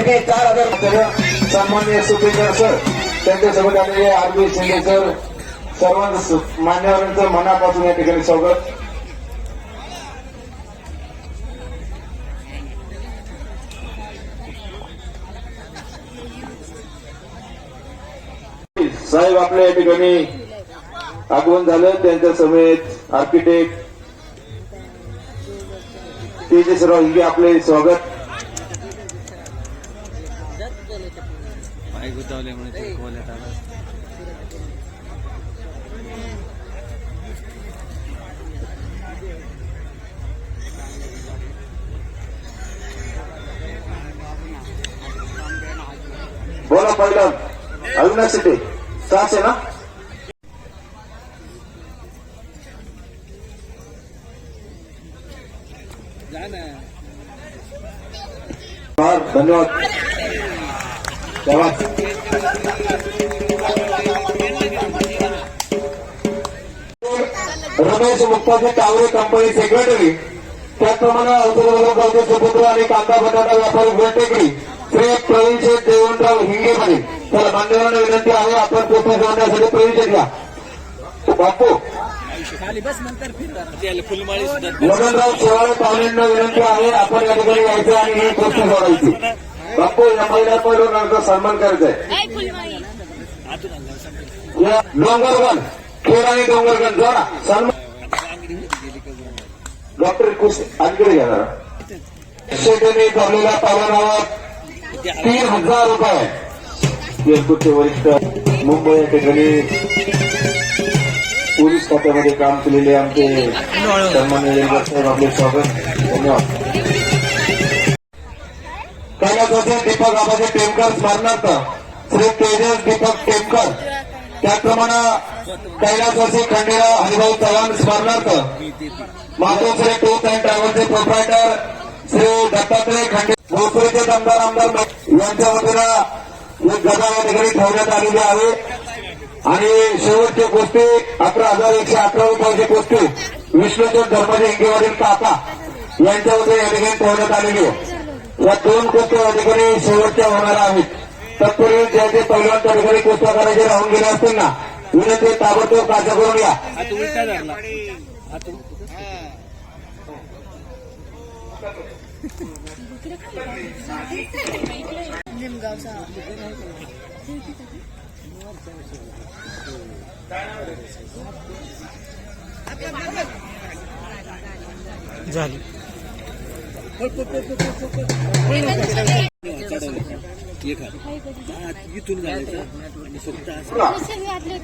किती चार हजार सगळं सन्मान्य सुपेकर सर त्यांच्यासोबत आलेले आरबी शिंदे सर सर्व मान्यवरांचं मनापासून या ठिकाणी स्वागत. साहेब आपल्या या ठिकाणी आगमन झालं त्यांच्या समेत आर्किटेक्ट तेजसराव हिंगे आपले स्वागत. पाय गुतावल्यामुळे ते खोल्यात आला. बोला पहिलं अविनाश शेट्टी सहाशे ना? धन्यवाद. रमेश मुक्ताजी कावरे कंपनी सेक्रेटरी त्याचप्रमाणे औषध सुपुत्र आणि कांदा बटाटा व्यापारी वेटेकडी श्री प्रवीण शेठ देवणराव हिंगेमध्ये तर मान्यवरांना विनंती आहे आपण पोथी जोडण्यासाठी प्रवीण घ्या. बापू. खाली बस फुलमाळी मदनराव शेवाळे पाहुण्यांना विनंती आहे आपण या ठिकाणी यायचं आणि ही गोष्ट जोडायची बापू या महिला पैलवानांचा सन्मान करायचा आहे या डोंगरगण खेड आणि डोंगरगण जोडा सन्मान. डॉक्टर कुस आणखी घ्या जरा. शेतीने ठरलेल्या परवानावर तीन हजार रुपये. एअरपोर्टचे वरिष्ठ मुंबई या ठिकाणी पोलीस खात्यामध्ये काम केलेले आमचे सन्मान्य आपले स्वागत. धन्यवाद. कैलासवासी दीपक आबाजी टेमकर स्मरणार्थ श्री तेजस दीपक टेमकर. त्याचप्रमाणे कैलासवासी खंडेरा हरिभाऊ चव्हाण स्मरणार्थ मातोश्री टूर्स अँड ट्रॅव्हलचे प्रोप्रायटर श्री दत्तात्रय खंडे भोसरीचे दमदार आमदार यांच्या वतीनं एक गदा ठेवण्यात आलेली आहे. आणि शेवटची गोष्टी अकरा हजार एकशे अकरा रुपयाची गोष्टी विष्णूचंद धर्माजी हिंगेवरील काका यांच्या वतीने या ठिकाणी ठेवण्यात आलेली आहे. या दोन कोचच्या अधिकारी शेवटच्या होणार आहेत. तत्पूर्वी जे जे पहिल्या अधिकारी ठिकाणी करायचे राहून गेले असतील ना विनंती ताबडतोब काचा करून घ्या. झाली. इथून घालायचं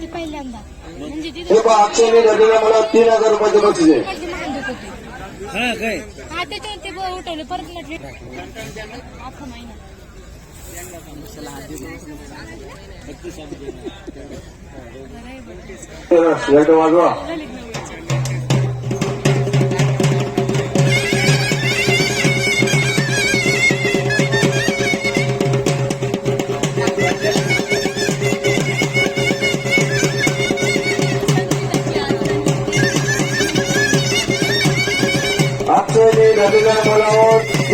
पहिल्यांदा मला तीन हजार रुपयाचे बक्षीस हा काय हा. त्याच्यावर ते ब- उठवले परत म्हटले महिना वाजवा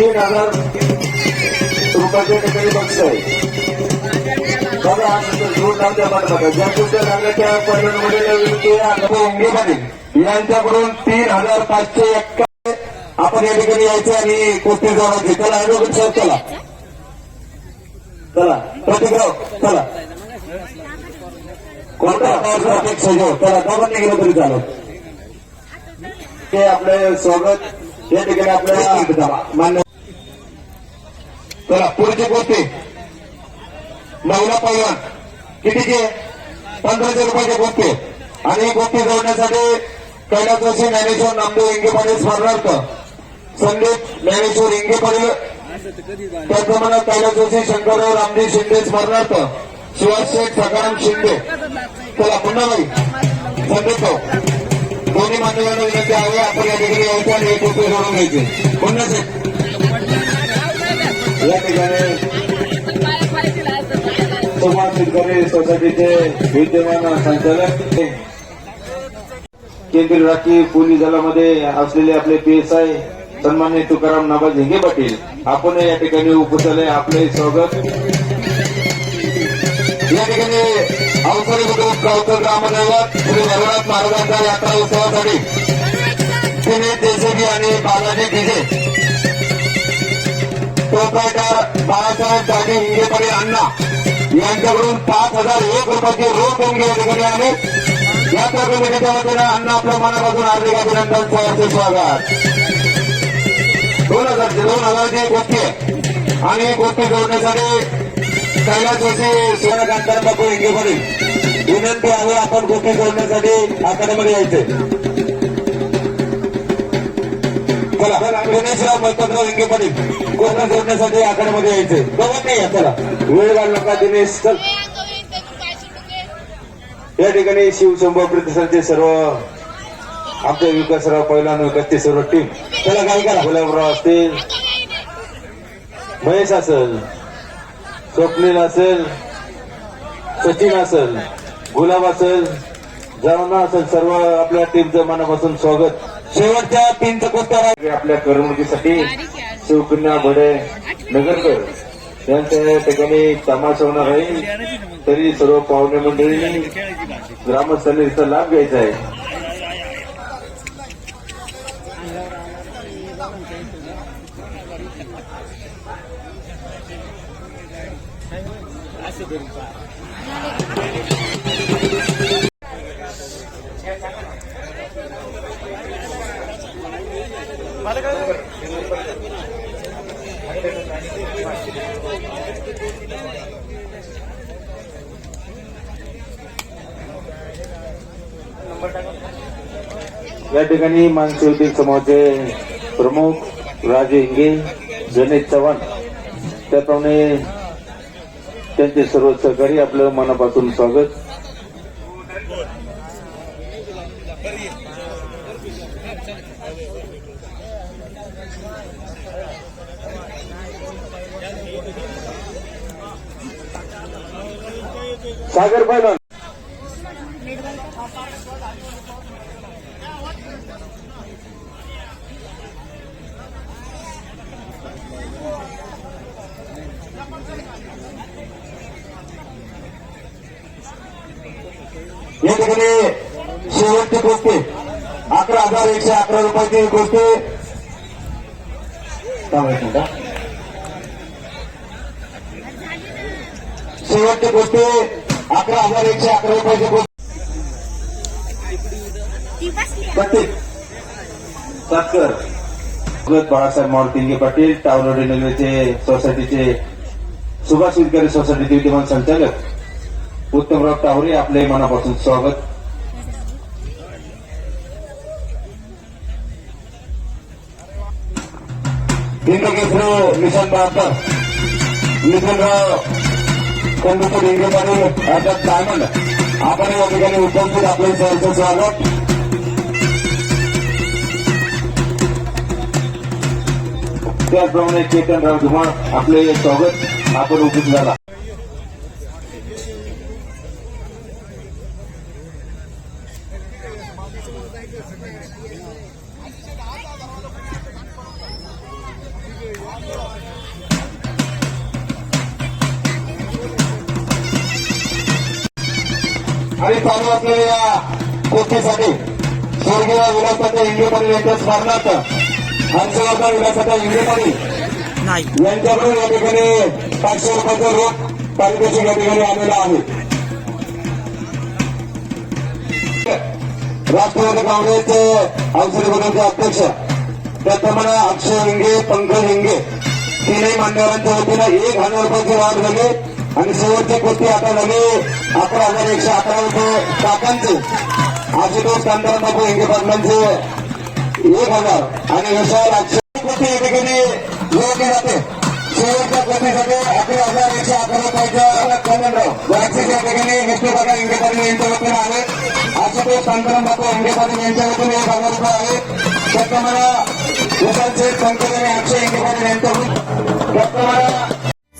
मुलावर हजार रुपयाच्या ठिकाणी बक्षीस आहे. बघा नंतर जोड लावत्या ज्या कुठल्या लागल्या त्या पाटील यांच्याकडून तीन हजार पाचशे एक्का आपण या ठिकाणी यायचं आणि कुस्ती जोडायची चला साहेब चला. चला. चला. कोणता अपेक्षा घेऊ. चला गेलं तरी चालत ते आपले स्वागत. या ठिकाणी आपल्याला मान्य चला पुढची गोष्टी नवला पैलवान. कितीची आहे? पंधराशे रुपयाचे गोष्टी आणि ही गोष्टी जोडण्यासाठी कैलास जोशी ज्ञानेश्वर नामदेव इंगे पाटील स्मरणार्थ संदीप ज्ञानेश्वर इंगे पाटील त्याचप्रमाणे कैलास जोशी शंकरराव रामजी शिंदे स्मरणार्थ शिवाज शेख सकाराम शिंदे. चला पुन्हा बाई. संदीप दोन्ही मान्यवरांना विनंती आहे आपण या ठिकाणी यायचं आणि एक रुपये जोडून घ्यायचे पुन्हा शेख या ठिकाणी समाज शेतकरी सोसायटीचे विद्यमान संचालक केंद्रीय राखीव पोलीस दलामध्ये असलेले आपले पी एस आय सन्मान्य तुकाराम नाबा झिंगे पाटील आपण या ठिकाणी उपस्थित आपले स्वागत. या ठिकाणी अवसरी बुद्रुक गावकर ग्रामदैवत श्री महाराजांच्या यात्रा उत्सवासाठी देशेगी आणि बालाजी गिजे प्रोप्रायटर बाळासाहेब दागे हिंगेपडे अण्णा यांच्याकडून पाच हजार एक रुपयाची रोख देणगी या ठिकाणी आहे या कमिटीच्या वतीनं अण्णा आपल्या मनापासून हार्दिक अभिनंदन सहर्ष स्वागत. दोन हजार दोन हजारची गोष्टी आहे. आणि गोष्टी जोडण्यासाठी कैलास वर्षी सूर्यकांत बापू हिंगेपडे विनंती आहे आपण गोष्टी जोडण्यासाठी अकादमीमध्ये यायचे चला गणेशराव मलपतराव हिंगे पाटील कोकण जोडण्यासाठी आखाड्यामध्ये यायचे. गवत नाही चला. वेळ घाल नका दिनेश. चल. या ठिकाणी शिवशंभू प्रतिष्ठानचे सर्व आमचे विकासराव पहिला विकासचे सर्व टीम चला काय करा? गुलाबराव असतील. महेश असेल. स्वप्नील असेल. सचिन असेल. गुलाब असेल. जावना असेल. सर्व आपल्या टीमचं मनापासून स्वागत. शेवटच्या तीनचं कोणतं? आपल्या करमणुकीसाठी शिवकन्या भडे नगरकर. यांच्या या ठिकाणी तमाशा होणार आहे. तरी सर्व पाहुणे मंडळींनी ग्रामस्थांनी याचा लाभ घ्यायचा आहे. या ठिकाणी मानसी उद्योग समूहाचे प्रमुख राजे हिंगे गणेश चव्हाण त्याप्रमाणे त्यांचे सर्व सहकारी आपलं मनापासून स्वागत. सागर पैलवान या ठिकाणी शेवटची गोष्टी. अकरा हजार एकशे अकरा रुपयाची गोष्टी. शेवटची गोष्टी. अकरा हजार एकशे अकरा रुपयाचे गोष्टी प्रत्येक सातकर. भगत बाळासाहेब मारुतिंगे पाटील टावलोडी नगरचे सोसायटीचे सुभाष विद्यारी सोसायटीचे विद्यमान संचालक उत्तमराव टावरे आपले मनापासून स्वागत. इंद्रकेसरी मिशन बहात्तर नितीनराव कंदुकर हिंगे पाटील अर्थात डायमंड आपण या ठिकाणी उपस्थित आपले सहर्ष स्वागत त्याचप्रमाणे चेतनराव धुमाळ आपले स्वागत आपण उपस्थित झाला आणि चालू असलेल्या या गोष्टीसाठी स्वर्गीय हिंगे पाटील यांच्या स्मरणार्थ विलासतात्या हिंगे पाटील यांच्याकडून या ठिकाणी पाचशे रुपयाचं रोख पारितोषिक या ठिकाणी आलेलं आहे. राष्ट्रवादी काँग्रेसचे औषधी पदाचे अध्यक्ष त्याप्रमाणे अक्षय हिंगे पंकज हिंगे तीनही मान्यवरांच्या वतीनं एक हजार रुपयाची वाढ झाली. आणि शेवटची कुस्ती आता झाली अकरा हजार एकशे अकरा रुपये टाकांचे आशुतोष कांदार बाबू हिंगे पाटलांचे एक हजार आणि विशाल अक्षय कुस्ती या ठिकाणी जोडली जाते शेवटच्या कुस्तीसाठी अकरा हजार एकशे अकरा रुपयाच्या कमलराव जायचे या ठिकाणी विष्णुबाबा हिंगे पाटील यांच्या वतीनं आहे आशुतोष कांताराम बापू हिंगे पाटील यांच्या वतीने एक हजार रुपये आहे त्याप्रमाणे विशालचे पंकज आणि अक्षय हिंगे पाटील यांच्याकडून त्याप्रमाणे